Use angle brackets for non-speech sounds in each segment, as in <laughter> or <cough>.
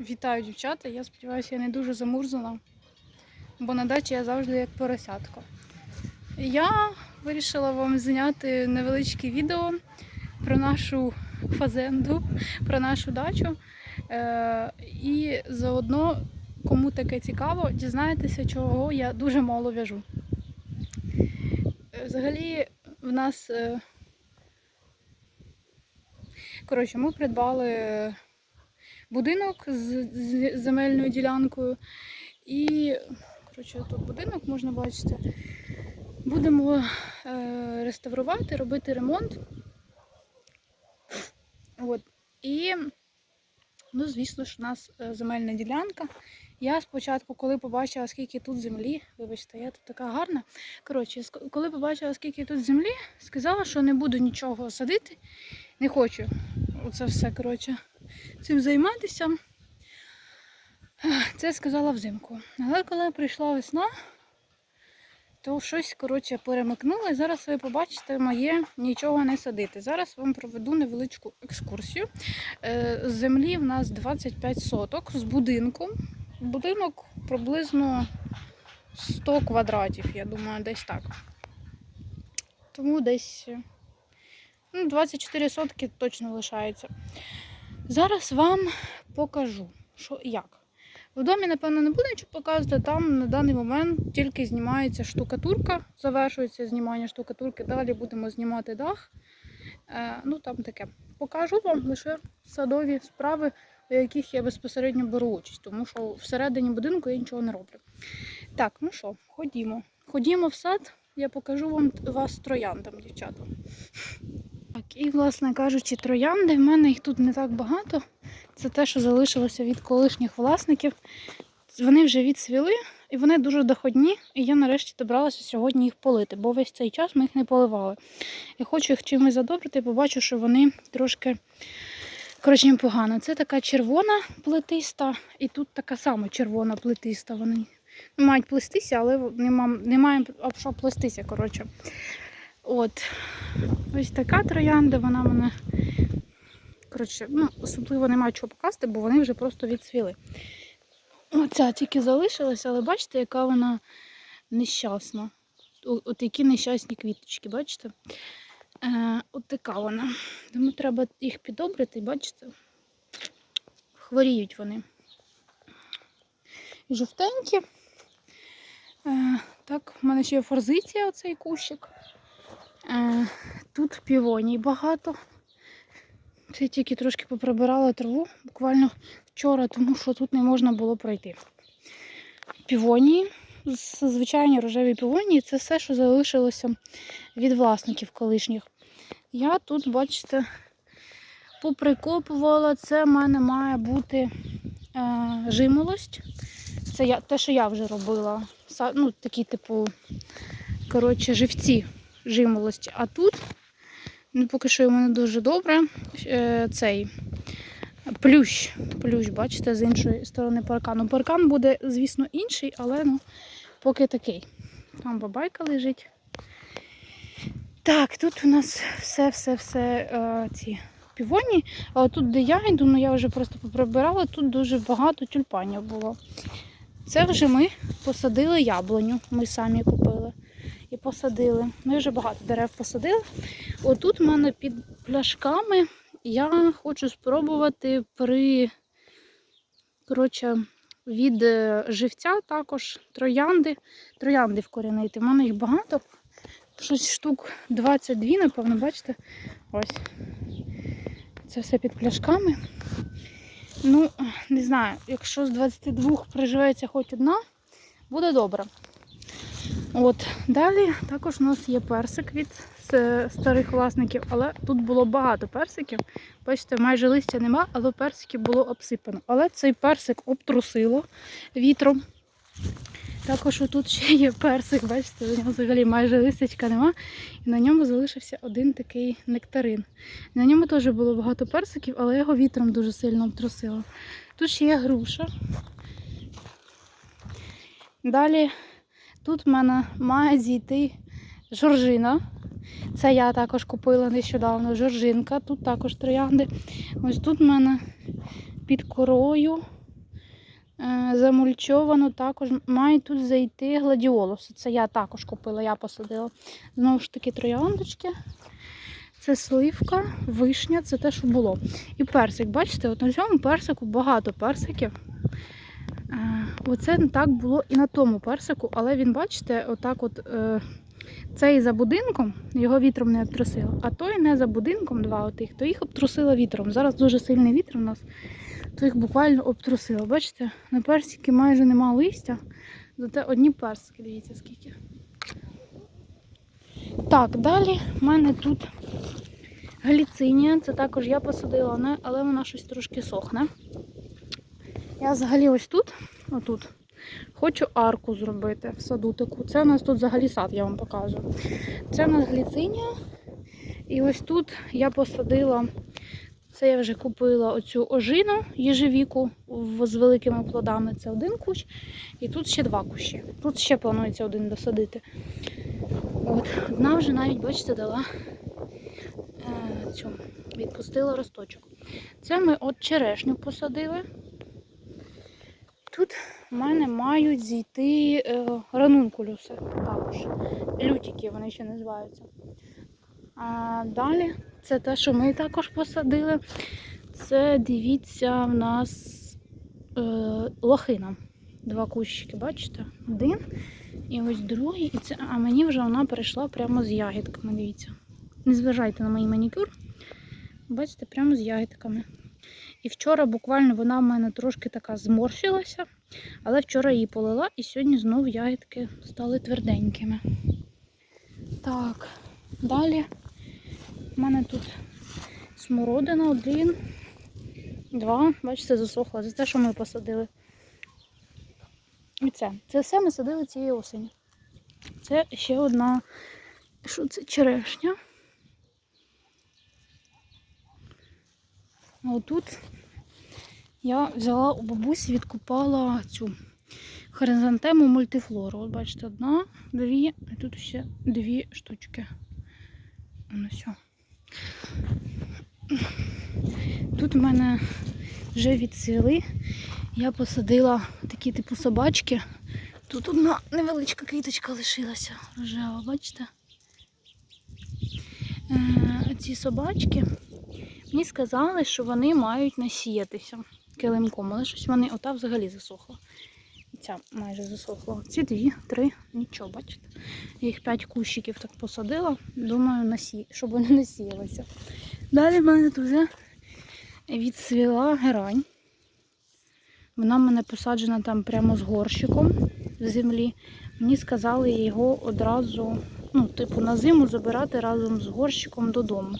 Вітаю, дівчата. Я сподіваюся, я не дуже замурзана, бо на дачі я завжди як поросятко. Я вирішила вам зняти невеличке відео про нашу фазенду, про нашу дачу. Е- і заодно, кому таке цікаво, дізнаєтеся, чого я дуже мало в'яжу. Е, Взагалі, в нас. е, Коротше, ми придбали будинок з, земельною ділянкою. І, коротше, тут будинок можна бачити. Будемо е, реставрувати, робити ремонт. От. І, ну, звісно ж, у нас е, земельна ділянка. Я спочатку, коли побачила, скільки тут землі, вибачте, я тут така гарна. Коротше, коли побачила, скільки тут землі, сказала, що не буду нічого садити, не хочу. Оце все, коротше, цим займатися. Це сказала взимку. Але коли прийшла весна, то щось, коротше, перемикнуло. І зараз ви побачите моє нічого не садити. Зараз вам проведу невеличку екскурсію. Е, З землі в нас 25 соток з будинком. Будинок приблизно 100 квадратів, я думаю, десь так. Тому десь ну, 24 сотки точно лишається. Зараз вам покажу, що як. В домі, напевно, не буду нічого показувати. Там на даний момент тільки знімається штукатурка, завершується знімання штукатурки. Далі будемо знімати дах. Е, ну там таке. Покажу вам лише садові справи, у яких я безпосередньо беру участь, тому що всередині будинку я нічого не роблю. Так, ну що, ходімо. Ходімо в сад, я покажу вам вас трояндам, дівчата. І, власне кажучи, троянди. В мене їх тут не так багато. Це те, що залишилося від колишніх власників. Вони вже відсвіли і вони дуже доходні. І я нарешті добралася сьогодні їх полити, бо весь цей час ми їх не поливали. Я хочу їх чимось задобрити, побачу, що вони трошки коротше непогано. Це така червона плетиста, і тут така сама червона плетиста. Вони мають плестися, але нема, немає об що плестися. Коротше. От. Ось така троянда, вона мене. Коротше, ну, особливо немає чого показати, бо вони вже просто відсвіли. Оця тільки залишилася, але бачите, яка вона нещасна. От які нещасні квіточки, бачите? Е, от така вона. Тому треба їх підобрити, бачите? Хворіють вони. Жовтенькі. Е, так, в мене ще є форзиція, оцей кущик. Е, Тут півоній багато. Це я тільки трошки поприбирала траву буквально вчора, тому що тут не можна було пройти. Півонії, звичайні рожеві півонії, це все, що залишилося від власників колишніх. Я тут, бачите, поприкопувала. Це в мене має бути е, жимолость. Це я, те, що я вже робила. Ну, такі, типу, коротше, живці жимолості. А тут, ну, поки що йому не дуже добре, е, цей плющ. Плющ, бачите, з іншої сторони паркану. Паркан буде, звісно, інший, але ну, поки такий. Там бабайка лежить. Так, тут у нас все-все-все е, ці півоні. А тут, де я йду, ну я вже просто поприбирала, тут дуже багато тюльпанів було. Це вже ми посадили яблуню. Ми самі купили і посадили. Ми вже багато дерев посадили. Отут в мене під пляшками я хочу спробувати при коротше, від е, живця також троянди. Троянди вкорінити. У мене їх багато. Щось штук 22, напевно, бачите? Ось. Це все під пляшками. Ну, не знаю, якщо з 22 приживеться хоч одна, буде добре. От, далі також у нас є персик від старих власників, але тут було багато персиків. Бачите, майже листя нема, але персиків було обсипано. Але цей персик обтрусило вітром. Також тут ще є персик, бачите, у нього взагалі майже листячка нема. І на ньому залишився один такий нектарин. На ньому теж було багато персиків, але його вітром дуже сильно обтрусило. Тут ще є груша. Далі тут в мене має зійти жоржина. Це я також купила нещодавно жоржинка. Тут також троянди. Ось тут в мене під корою замульчовано також мають тут зайти гладіолуси. Це я також купила, я посадила. Знову ж таки, трояндочки. Це сливка, вишня, це те, що було. І персик, бачите, от на цьому персику багато персиків. Е, Оце так було і на тому персику, але він, бачите, отак от е, цей за будинком, його вітром не обтрусило, а той не за будинком, два отих, то їх обтрусило вітром. Зараз дуже сильний вітер у нас, то їх буквально обтрусило. Бачите, на персики майже нема листя, зате одні персики, дивіться скільки. Так, далі в мене тут гліцинія, це також я посадила, але вона щось трошки сохне. Я взагалі ось тут, отут, хочу арку зробити в саду таку. Це у нас тут взагалі сад, я вам покажу. Це у нас гліцинія. І ось тут я посадила, це я вже купила оцю ожину їжевіку з великими плодами. Це один кущ. І тут ще два кущі. Тут ще планується один досадити. От, одна вже навіть, бачите, дала е, цю, відпустила росточок. Це ми от черешню посадили. Тут в мене мають зійти е, ранункулюси також. Лютики вони ще називаються. А далі це те, що ми також посадили. Це дивіться, в нас е, лохина. Два кущики, бачите? Один і ось другий. І це, а мені вже вона перейшла прямо з ягідками. Дивіться. Не зважайте на мій манікюр. Бачите, прямо з ягідками. І вчора буквально вона в мене трошки така зморщилася, але вчора її полила і сьогодні знов ягідки стали тверденькими. Так, далі в мене тут смородина один, два. Бачите, засохла. Це те, що ми посадили. І це. Це все ми садили цієї осені. Це ще одна. Що це? Черешня. А отут я взяла у бабусі, відкупала цю хризантему мультифлору. От бачите, одна, дві, і тут ще дві штучки. Воно все. Тут в мене вже відсіли. Я посадила такі типу собачки. Тут одна невеличка квіточка лишилася рожева, бачите? Е, ці собачки мені сказали, що вони мають насіятися килимком, але щось вони ота взагалі засохла. Ця майже засохла. Ці дві, три, нічого, бачите. Я їх п'ять кущиків так посадила. Думаю, насі... щоб вони насіялися. Далі в мене тут вже відсвіла герань. Вона в мене посаджена там прямо з горщиком в землі. Мені сказали його одразу, ну, типу, на зиму забирати разом з горщиком додому.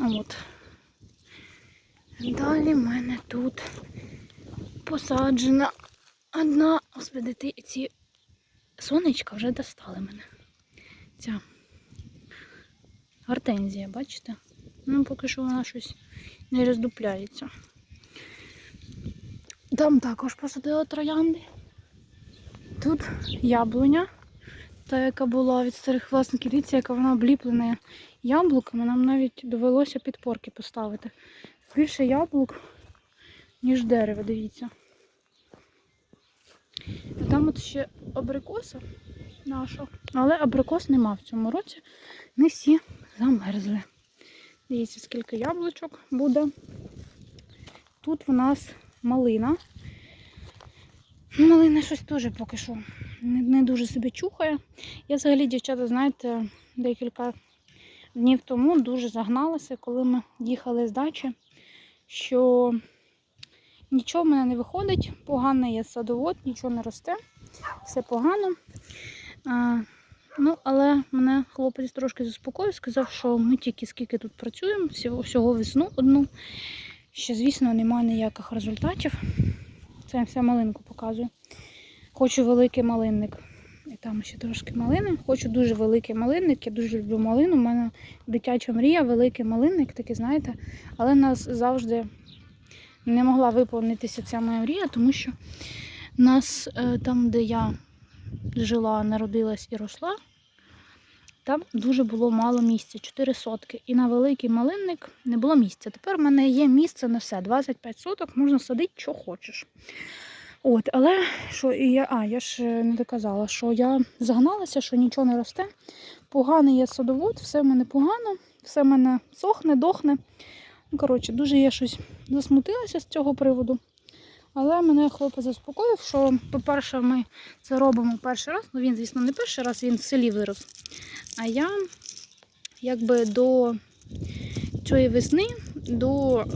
От. Далі в мене тут посаджена одна, господи, ти- ці сонечка вже достали мене. Ця гортензія, бачите? Ну, поки що вона щось не роздупляється. Там також посадила троянди. Тут яблуня, та яка була від старих власників. Дивіться, яка вона обліплена яблуками. Нам навіть довелося підпорки поставити. Більше яблук, ніж дерева, дивіться. А там от ще абрикоса наша. Але абрикос нема в цьому році. Не всі замерзли. Дивіться, скільки яблучок буде. Тут в нас малина. Малина щось теж поки що не, не дуже себе чухає. Я взагалі, дівчата, знаєте, декілька днів тому дуже загналася, коли ми їхали з дачі, що нічого в мене не виходить, поганий є садовод, нічого не росте, все погано. А, ну, але мене хлопець трошки заспокоїв, сказав, що ми тільки скільки тут працюємо, всього, всього весну одну. Ще, звісно, немає ніяких результатів. Це я вся малинку показую. Хочу великий малинник. І там ще трошки малини. Хочу дуже великий малинник. Я дуже люблю малину. У мене дитяча мрія, великий малинник, такий, знаєте. Але нас завжди не могла виповнитися ця моя мрія, тому що нас е, там, де я жила, народилась і росла, там дуже було мало місця, 4 сотки. І на великий малинник не було місця. Тепер в мене є місце на все. 25 соток, можна садити, що хочеш. От, але що і я, а, я ж е, не доказала, що я загналася, що нічого не росте. Поганий я садовод, все в мене погано, все в мене сохне, дохне. Ну, коротше, дуже я щось засмутилася з цього приводу. Але мене хлопець заспокоїв, що, по-перше, ми це робимо перший раз. Ну він, звісно, не перший раз, він в селі вирос. А я якби до цієї весни, до е,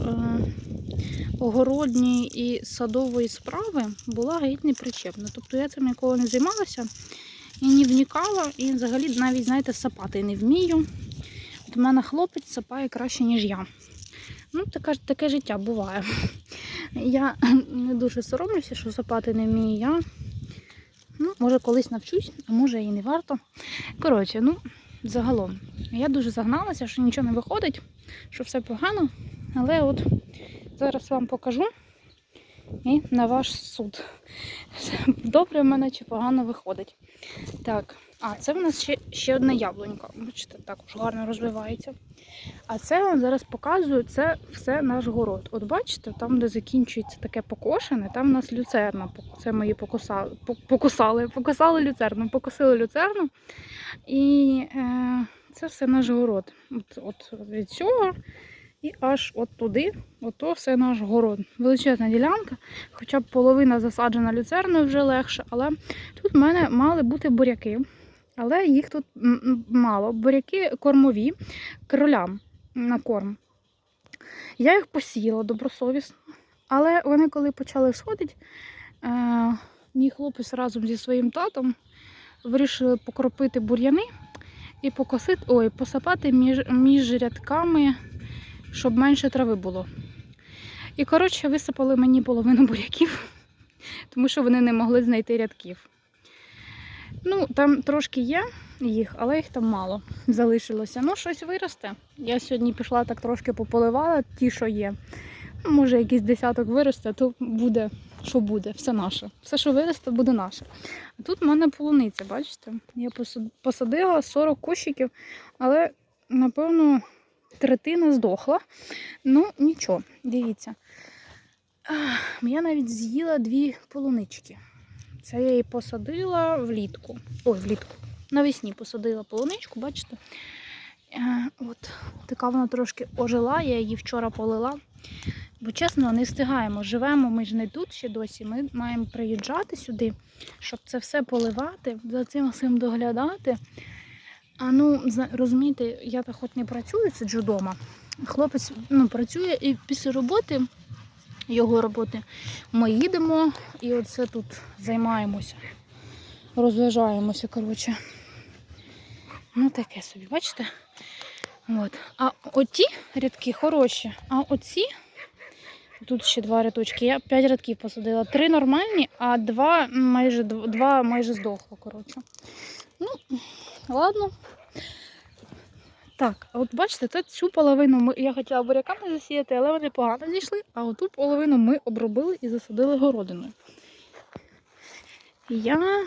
огородньої і садової справи була геть непричепна. Тобто я цим ніколи не займалася і не вникала, і взагалі навіть, знаєте, сапати не вмію. От у мене хлопець сапає краще, ніж я. Ну, таке, таке життя буває. <laughs> Я <clears throat> не дуже соромлюся, що сапати не вмію я. Ну, може, колись навчусь, а може і не варто. Коротше, ну, загалом, я дуже загналася, що нічого не виходить, що все погано. Але от зараз вам покажу і на ваш суд. <laughs> Добре в мене чи погано виходить. Так, а це в нас ще, ще одна яблунька. Бачите, також гарно розвивається. А це я вам зараз показую, це все наш город. От бачите, там, де закінчується таке покошене, там у нас люцерна. Це мої покусали, покусали, покусали люцерну, покосили люцерну. І е, це все наш город. От, от від цього і аж от туди, ото все наш город. Величезна ділянка, хоча б половина засаджена люцерною вже легше, але тут в мене мали бути буряки. Але їх тут мало. Буряки кормові кролям на корм. Я їх посіяла добросовісно. Але вони, коли почали сходити, е, мій хлопець разом зі своїм татом вирішили покропити бур'яни і покосити, ой, посапати між, між рядками, щоб менше трави було. І, коротше, висипали мені половину буряків, <laughs> тому що вони не могли знайти рядків. Ну, там трошки є їх, але їх там мало залишилося. Ну, щось виросте. Я сьогодні пішла так трошки пополивала ті, що є. Ну, Може, якийсь десяток виросте, то буде, що буде, все наше. Все, що виросте, буде наше. А тут в мене полуниця, бачите? Я посадила 40 кущиків, але, напевно, третина здохла. Ну, нічого, дивіться. Я навіть з'їла дві полунички. Це я її посадила влітку. Ой, влітку. Навесні посадила полуничку, бачите? Е, от така вона трошки ожила, я її вчора полила. Бо чесно, не встигаємо. Живемо ми ж не тут ще досі. Ми маємо приїжджати сюди, щоб це все поливати, за цим всім доглядати. А ну, розумієте, я так хоч не працюю, сиджу вдома. Хлопець ну, працює і після роботи, його роботи, ми їдемо і оце тут займаємося. Розважаємося, коротше. Ну, таке собі, бачите? От. А оті рядки хороші, а оці, тут ще два рядочки, я п'ять рядків посадила. Три нормальні, а два майже, два майже здохло, коротше. Ну, ладно. Так, от бачите, тут цю половину ми, я хотіла буряками засіяти, але вони погано зійшли, а оту половину ми обробили і засадили городиною. Я.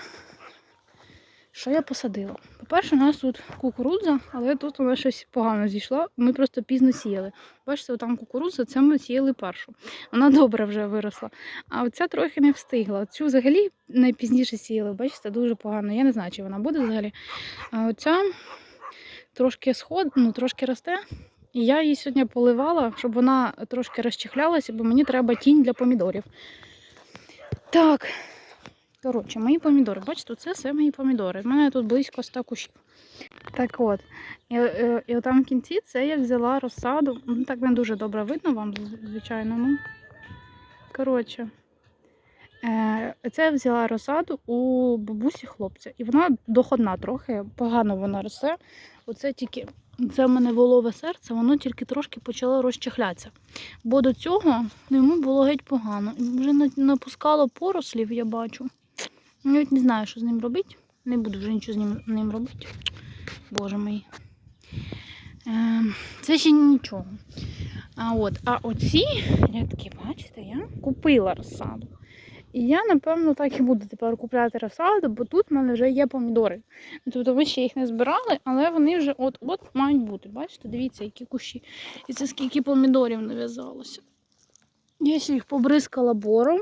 Що я посадила? По-перше, у нас тут кукурудза, але тут вона щось погано зійшла. Ми просто пізно сіяли. Бачите, там кукурудза, це ми сіяли першу. Вона добре вже виросла. А оця трохи не встигла. Цю взагалі найпізніше сіяли. Бачите, дуже погано. Я не знаю, чи вона буде взагалі. А оця трошки сход, ну, трошки росте. І я її сьогодні поливала, щоб вона трошки розчихлялася, бо мені треба тінь для помідорів. Так, коротше, мої помідори. Бачите, це все мої помідори. У мене тут близько 100 кущів. Так от, і, і, і там в кінці це я взяла розсаду. Ну, так не дуже добре видно вам, звичайно. Ну. Коротше, е, це я взяла розсаду у бабусі хлопця. І вона доходна трохи, погано вона росте. Оце тільки це в мене волове серце, воно тільки трошки почало розчехлятися. Бо до цього йому було геть погано. Вже напускало порослів, я бачу. Навіть не знаю, що з ним робити. Не буду вже нічого з ним, ним робити. Боже мій. Ем, це ще нічого. А от, а оці рядки, бачите, я купила розсаду. І я, напевно, так і буду тепер купляти розсаду, бо тут в мене вже є помідори. Тобто ми ще їх не збирали, але вони вже от-от мають бути. Бачите, дивіться, які кущі. І це скільки помідорів нав'язалося. Я ще їх побризкала бором,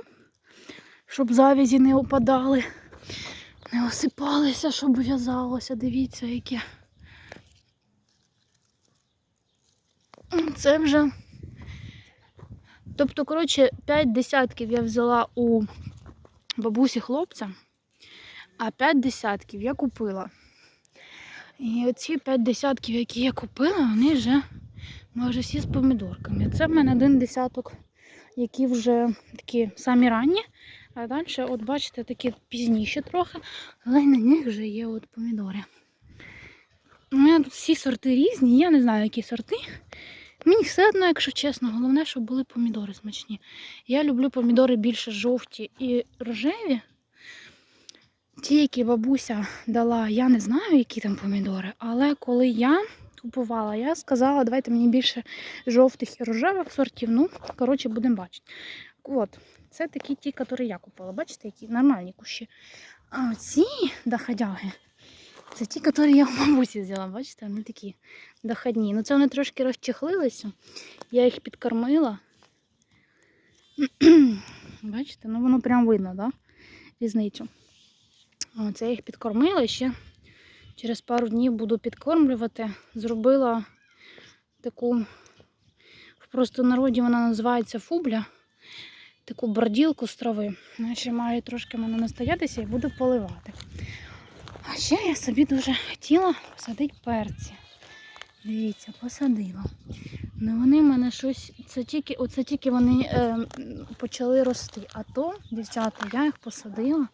щоб завязі не опадали, не осипалися, щоб в'язалося. Дивіться, яке. Це вже. Тобто, коротше, 5 десятків я взяла у бабусі хлопця, а 5 десятків я купила. І оці 5 десятків, які я купила, вони вже майже всі з помідорками. Це в мене один десяток, які вже такі самі ранні, а далі, от бачите, такі пізніші трохи, але на них вже є от помідори. У мене тут всі сорти різні, я не знаю, які сорти. Мені все одно, якщо чесно, головне, щоб були помідори смачні. Я люблю помідори більше жовті і рожеві. Ті, які бабуся дала, я не знаю, які там помідори, але коли я купувала, я сказала, давайте мені більше жовтих і рожевих сортів. Ну, коротше, будемо бачити. От, це такі ті, які я купила. Бачите, які нормальні кущі. А ці доходяги, це ті, які я у бабусі взяла. Бачите, вони такі доходні. Ну, це вони трошки розчехлилися. Я їх підкормила. <clears throat> Бачите, ну воно прям видно, да? Різницю. Це я їх підкормила ще через пару днів буду підкормлювати. Зробила таку, в простонароді вона називається фубля. Таку борділку з трави. Вона ще має трошки мене настоятися і буду поливати. А ще я собі дуже хотіла посадити перці. Дивіться, посадила. Ну вони в мене щось. Це тільки, оце тільки вони е, почали рости. А то, дівчата, я їх посадила,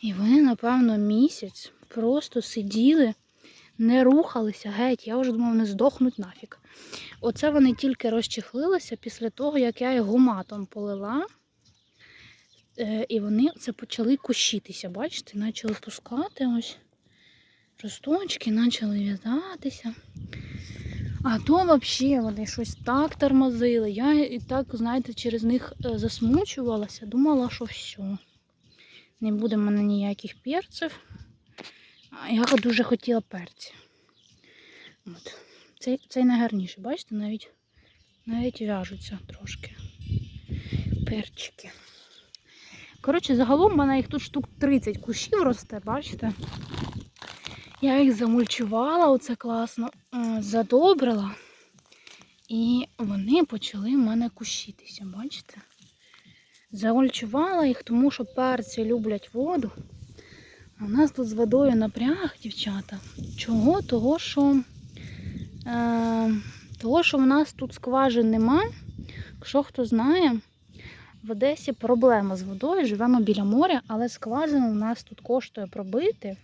і вони, напевно, місяць просто сиділи, не рухалися геть. Я вже думала, вони здохнуть нафіг. Оце вони тільки розчехлилися після того, як я їх гуматом полила. Е, і вони це почали кущитися. Бачите, почали пускати ось росточки, почали в'язатися. А то взагалі вони щось так тормозили. Я і так, знаєте, через них е, засмучувалася, думала, що все. Не буде в мене ніяких перців. Я дуже хотіла перці. От. Цей, цей найгарніший, бачите, навіть, навіть в'яжуться трошки. Перчики. Коротше, загалом в мене їх тут штук 30 кущів росте, бачите? Я їх замульчувала, оце класно, е, задобрила. І вони почали в мене кущитися, бачите? Замульчувала їх, тому що перці люблять воду. А у нас тут з водою напряг, дівчата. Чого? Того, що, е, того, що в нас тут скважин нема. Якщо хто знає, в Одесі проблема з водою, живемо біля моря, але скважину у нас тут коштує пробити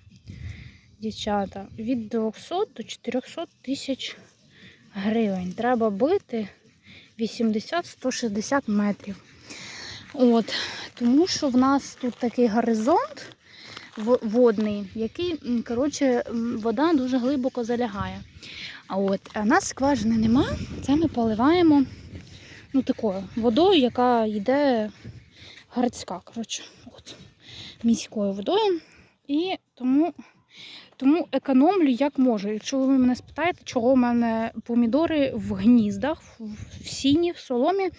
дівчата, від 200 до 400 тисяч гривень. Треба бити 80-160 метрів. От, Тому що в нас тут такий горизонт водний, який, коротше, вода дуже глибоко залягає. А от, а нас скважини нема, це ми поливаємо ну, такою водою, яка йде городська, коротше, от, міською водою. І тому тому економлю як можу. Якщо ви мене спитаєте, чого в мене помідори в гніздах, в сіні, в соломі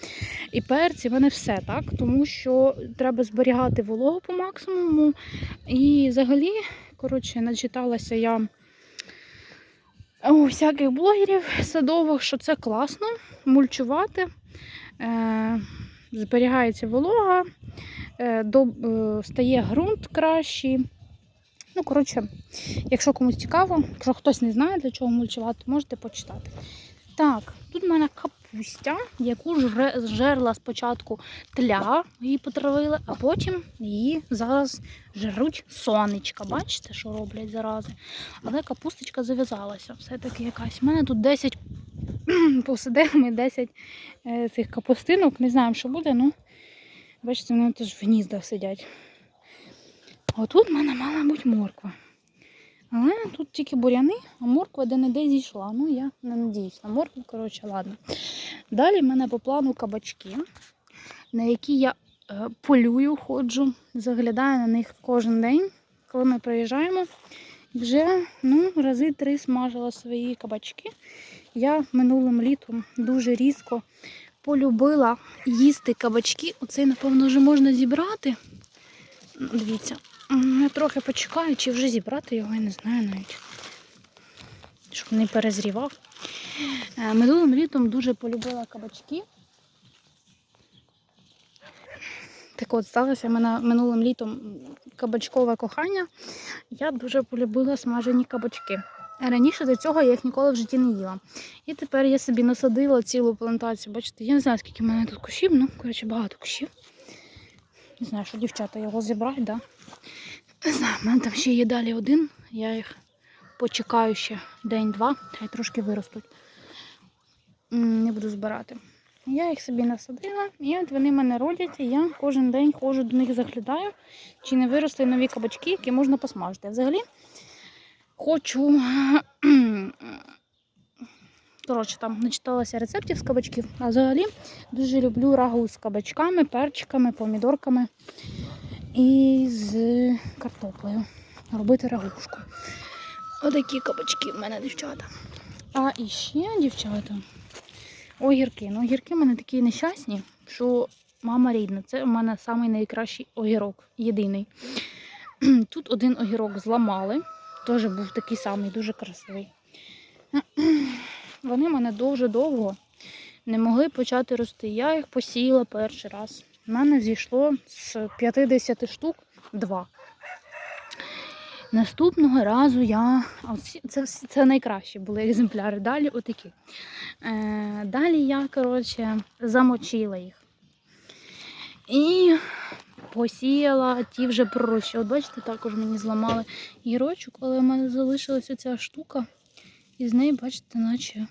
і перці, в мене все так. Тому що треба зберігати вологу по максимуму. І взагалі, коротше, начиталася я у всяких блогерів садових, що це класно мульчувати. Е, зберігається волога, е, е, стає ґрунт кращий. Ну, коротше, якщо комусь цікаво, якщо хтось не знає, для чого мульчувати, можете почитати. Так, тут в мене капустя, яку жерла спочатку тля, її потравили, а потім її зараз жруть сонечка. Бачите, що роблять зарази? Але капусточка зав'язалася. Все-таки якась. У мене тут 10 <clears throat> посидимо 10 е, цих капустинок. Не знаю, що буде, ну бачите, вони теж в гніздах сидять. Отут в мене мала бути морква. Але тут тільки буряни, а морква де-не-де зійшла. Ну, я не надіюсь на моркву, коротше, ладно. Далі в мене по плану кабачки, на які я е, полюю, ходжу, заглядаю на них кожен день, коли ми приїжджаємо. Вже ну, рази три смажила свої кабачки. Я минулим літом дуже різко полюбила їсти кабачки. Оцей, напевно, вже можна зібрати. Дивіться, я трохи почекаю, чи вже зібрати його, я не знаю навіть. Щоб не перезрівав. Е, Минулим літом дуже полюбила кабачки. Так от, сталося мене минулим літом кабачкове кохання. Я дуже полюбила смажені кабачки. Раніше до цього я їх ніколи в житті не їла. І тепер я собі насадила цілу плантацію. Бачите, я не знаю, скільки в мене тут кущів, ну, коротше, багато кущів. Не знаю, що дівчата його зібрати, да? Не знаю, в мене там ще є далі один. Я їх почекаю ще день-два, хай трошки виростуть. Не буду збирати. Я їх собі насадила, і от вони мене родять, і я кожен день ходжу до них заглядаю, чи не виросли нові кабачки, які можна посмажити. Взагалі хочу. <clears throat> Коротше, там начиталася рецептів з кабачків, а взагалі дуже люблю рагу з кабачками, перчиками, помідорками і з картоплею. Робити рагушку. Отакі кабачки в мене, дівчата. А іще, дівчата, огірки. Ну, огірки в мене такі нещасні, що мама рідна. Це у мене найкращий огірок, єдиний. <clears throat> Тут один огірок зламали, теж був такий самий, дуже красивий. <clears throat> Вони мене дуже довго не могли почати рости. Я їх посіяла перший раз. У мене зійшло з 50 штук два. Наступного разу я. Це, це найкращі були екземпляри. Далі отакі. Е, далі я, коротше, замочила їх. І посіяла ті вже пророщі. От бачите, також мені зламали гірочок, але в мене залишилася ця штука. І з неї, бачите, наче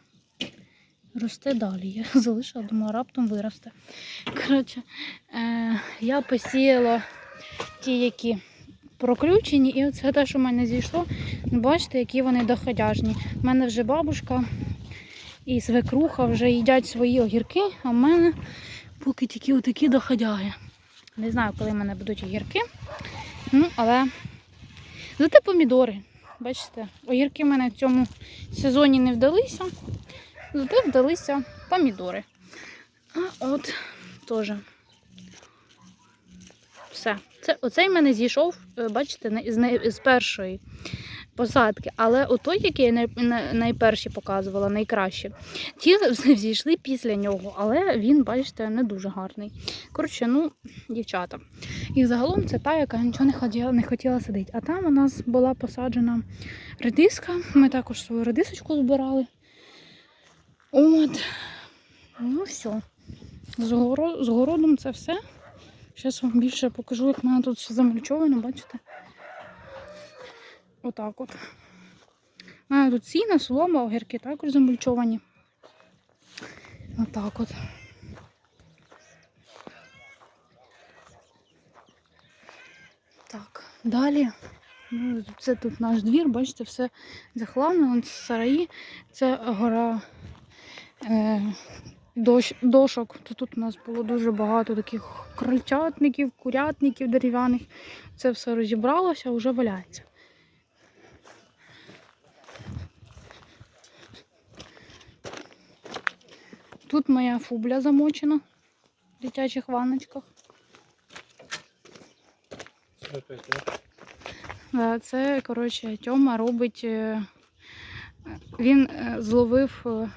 росте далі. Я <laughs> залишила, думала, раптом виросте. Коротше, е, я посіяла ті, які проключені, і оце те, що в мене зійшло. Ну, Бачите, які вони доходяжні. У мене вже бабушка і свекруха вже їдять свої огірки, а в мене поки тільки отакі доходяги. Не знаю, коли в мене будуть огірки. Ну, але зате помідори. Бачите, огірки в мене в цьому сезоні не вдалися, зате вдалися помідори. А от теж. Все. Це, оцей в мене зійшов, е, бачите, з, з першої посадки. Але отой, який я най- найперші показувала, найкраще, ті <laughs> зійшли після нього, але він, бачите, не дуже гарний. Коротше, ну, дівчата. І загалом це та, яка нічого не хотіла, не хотіла садити. А там у нас була посаджена редиска. Ми також свою редисочку збирали. От. Ну, все. З, горо- з городом це все. Зараз вам більше покажу, як в мене тут все замульчовано, бачите? Отак от. У мене тут сіна, солома, огірки також замульчовані. Отак от. Так, далі. Ну, це тут наш двір, бачите, все захлавлено, сараї. Це гора дошок. То тут у нас було дуже багато таких крольчатників, курятників дерев'яних. Це все розібралося, вже валяється. Тут моя фубля замочена в дитячих ванночках. Е, Це, коротше, Тьома робить. е, Він е, зловив е,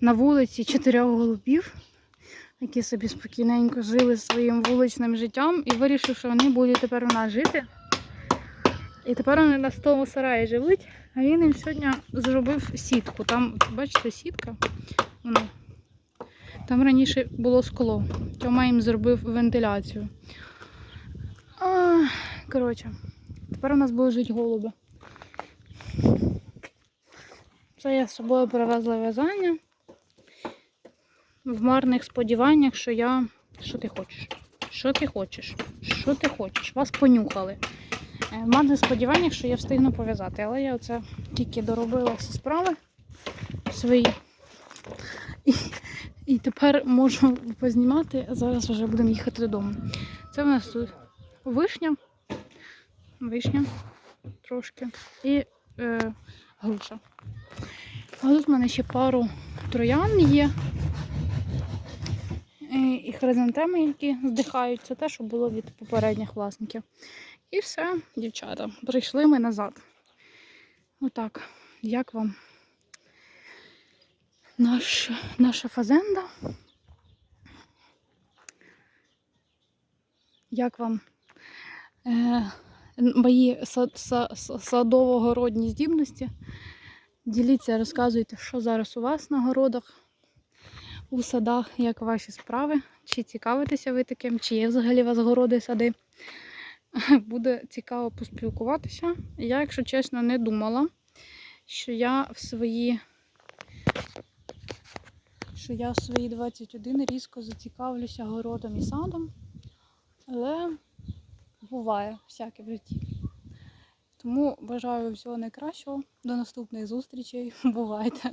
на вулиці чотирьох голубів, які собі спокійненько жили своїм вуличним життям, і вирішив, що вони будуть тепер у нас жити. І тепер вони на тому сараї живуть, а він їм сьогодні зробив сітку. Там, бачите, сітка. Воно. Там раніше було скло. Тьома їм зробив вентиляцію. А, коротше, тепер у нас будуть жити голуби. Це я з собою привезла в'язання. В марних сподіваннях, що я. Що ти хочеш? Що ти хочеш? Що ти хочеш? Вас понюхали. Е, В марних сподіваннях, що я встигну пов'язати, але я оце тільки доробила всі справи свої. І, і тепер можу познімати, зараз вже будемо їхати додому. Це в нас тут вишня, вишня трошки і е, груша. А тут в мене ще пару троян є. І, хризантеми, які здихають. Це те, що було від попередніх власників. І все, дівчата, прийшли ми назад. Отак. Як вам наш, наша фазенда? Як вам е, мої сад, са- са- садово-городні здібності? Діліться, розказуйте, що зараз у вас на городах, у садах, як ваші справи, чи цікавитеся ви таким, чи є взагалі у вас городи, сади. <laughs> Буде цікаво поспілкуватися. Я, якщо чесно, не думала, що я в свої що я в свої 21 різко зацікавлюся городом і садом. Але буває всяке в житті. Тому бажаю всього найкращого. До наступних зустрічей. <laughs> Бувайте!